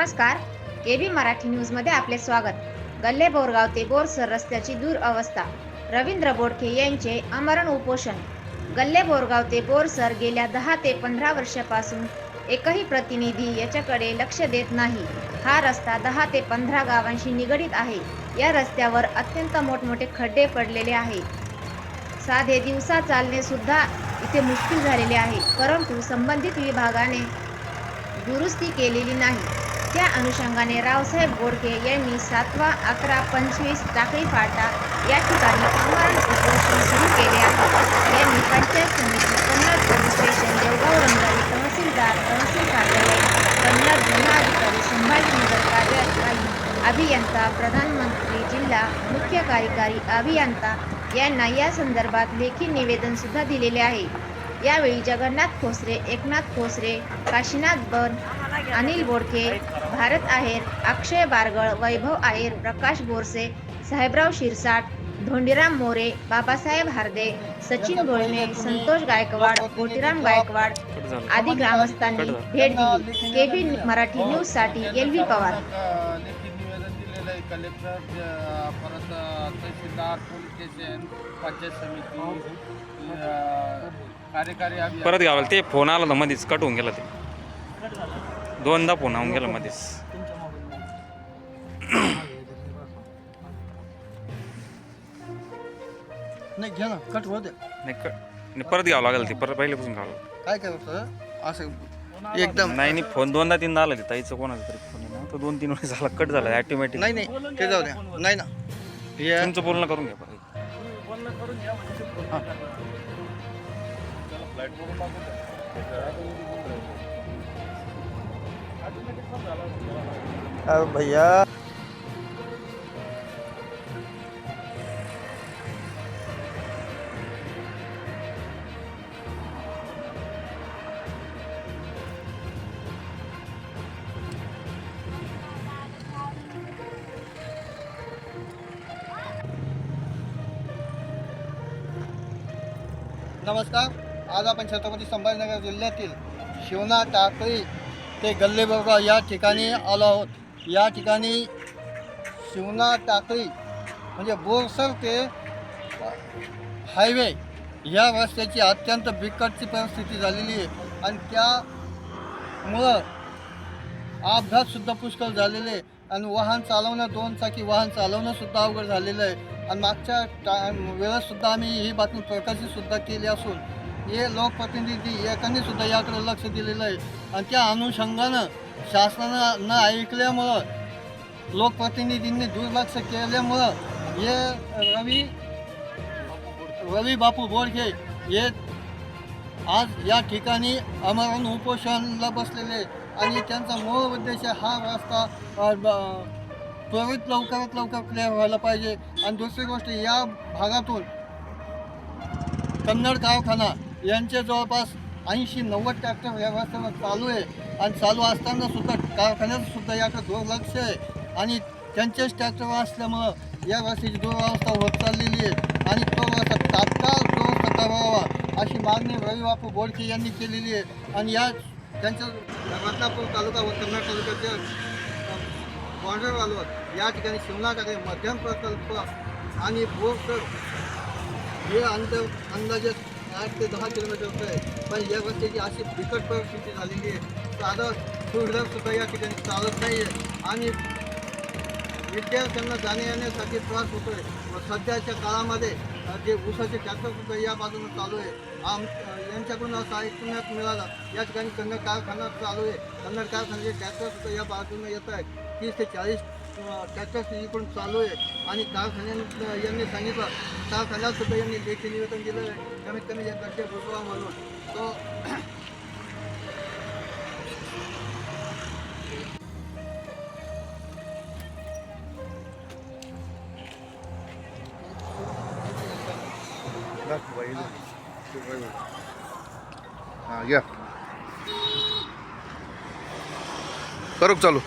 नमस्कार. केबी मराठी न्यूजमध्ये आपले स्वागत. गल्ले बोरगाव ते बोरसर रस्त्याची दुरअवस्था रवींद्र बोडके यांचे अमरण उपोषण. गल्ले बोरगाव ते बोरसर गेल्या दहा ते पंधरा वर्षापासून एकही प्रतिनिधी याच्याकडे लक्ष देत नाही. हा रस्ता दहा ते पंधरा गावांशी निगडीत आहे. या रस्त्यावर अत्यंत मोठमोठे खड्डे पडलेले आहे साधे दिवसा चालणे सुद्धा इथे मुश्किल झालेले आहे परंतु संबंधित विभागाने दुरुस्ती केलेली नाही. त्या अनुषंगाने रावसाहेब गोडके यांनी सातवा अकरा पंचवीस टाकळी फाटा या ठिकाणी आमरण उपोषण सुरू केले आहे. यांनी पंचायत समिती कन्नड पोलीस स्टेशन देवगाव रंगारी तहसीलदार तहसील कार्यालय कन्नड जिल्हाधिकारी संभाजीनगर कार्यालय अभियंता प्रधानमंत्री जिल्हा मुख्य कार्यकारी अभियंता यांना या संदर्भात लेखी निवेदन सुद्धा दिलेले आहे. यावेळी जगन्नाथ खोसरे एकनाथ खोसरे काशीनाथ बन अनिल बोडके भारत आहेर अक्षय बारगळ वैभव आहेर प्रकाश बोरसे साहेबराव शिरसाट धोंडीराम मोरे बाबासाहेब हार्दे सचिन गोळमे संतोष गायकवाड कोटीराम गायकवाड आदी ग्रामस्थांनी भेट दिली. केबी मराठी न्यूजसाठी एल व्ही पवार. कलेक्टर परत तहसीलदार पोलीस स्टेशन पंचायत समिती कार्यकारी परत घ्यावं ते फोन आला ना मध्येच कट होऊन गेला ते. दोनदा फोन होऊन गेला मध्येच नाही घ्या ना कट होऊ दे. नाही कट नाही, परत घ्यावं लागेल ते परत पहिल्यापासून घ्यावं लागेल. काय करायचं असं एकदम नाही नाही फोन दोनदा तीनदा आला ते ताईचं कोणाचा तरी फोन आहे ना तो दोन तीन वेळेस झाला कट झाला ॲटोमॅटिक नाही नाही ते जाऊ द्या. नाही ना. हे तुमचं बोलणं करून घ्या परत. अरे भैया नमस्कार आज आपण छत्रपती संभाजीनगर जिल्ह्यातील शिवना टाकळी ते गल्लेबोरगाव या ठिकाणी आलो आहोत. या ठिकाणी शिवना टाकळी म्हणजे बोरसर ते हायवे या रस्त्याची अत्यंत बिकटची परिस्थिती झालेली आहे. आणि त्यामुळं अपघातसुद्धा पुष्कळ झालेले आहे. आणि वाहन चालवणं दोन चाकी वाहन चालवणंसुद्धा अवघड झालेलं आहे. आणि मागच्या टा वेळेससुद्धा आम्ही ही बातमी प्रकाशितसुद्धा केली असून हे लोकप्रतिनिधी एकाने सुद्धा याकडे लक्ष दिलेलं आहे. आणि त्या अनुषंगानं शासनानं न ऐकल्यामुळं लोकप्रतिनिधींनी दुर्लक्ष केल्यामुळं हे रवी रवी बापू बोडखे हे आज या ठिकाणी अमरण उपोषणला बसलेले आणि त्यांचा मूळ उद्देश हा रस्ता त्वरित लवकरात लवकर क्लिअर व्हायला पाहिजे. आणि दुसरी गोष्ट या भागातून कन्नड कारखाना यांचे जवळपास ऐंशी नव्वद ट्रॅक्टर या चालू आहे. आणि चालू असताना सुद्धा कारखान्याचं सुद्धा याकडे दुर्लक्ष आहे. आणि त्यांचेच ट्रॅक्टर असल्यामुळं या रस्त्याची दुरावस्था होत चाललेली आहे. आणि तो रस्ता तात्काळ दुरुस्त करावा अशी मागणी रविबापू बोडके यांनी केलेली आहे. आणि या त्यांच्या बदलापूर तालुका व कन्नड तालुक्याच्या बॉर्डर या ठिकाणी शिमलाकडे मध्यम प्रकल्प आणि बोरसर हे अंतर अंदाजे आठ ते दहा किलोमीटरचं आहे पण या रस्त्याची अशी बिकट परिस्थिती झालेली आहे. साधं टू व्हीलरसुद्धा या ठिकाणी चालत नाही आहे आणि विद्यार्थ्यांना जाण्या येण्यासाठी त्रास होतो आहे सध्याच्या काळामध्ये जे ऊसाचे ट्रॅक्टर सुद्धा या बाजूने चालू आहे. आम यांच्याकडून असं ऐकण्यात मिळालं या ठिकाणी कन्नड कारखाना चालू आहे. कन्नड कारखान्याचे ट्रॅक्टर सुद्धा या बाजूने येत आहेत. तीस ते चाळीस ट्रॅक्टर इकडून चालू आहे. आणि कारखान्यां यांनी सांगितलं कारखान्यात सुद्धा यांनी लेखी निवेदन दिलं आहे. कमीत कमी या गड्डे बुजवा म्हणून. तो हा करू चालू?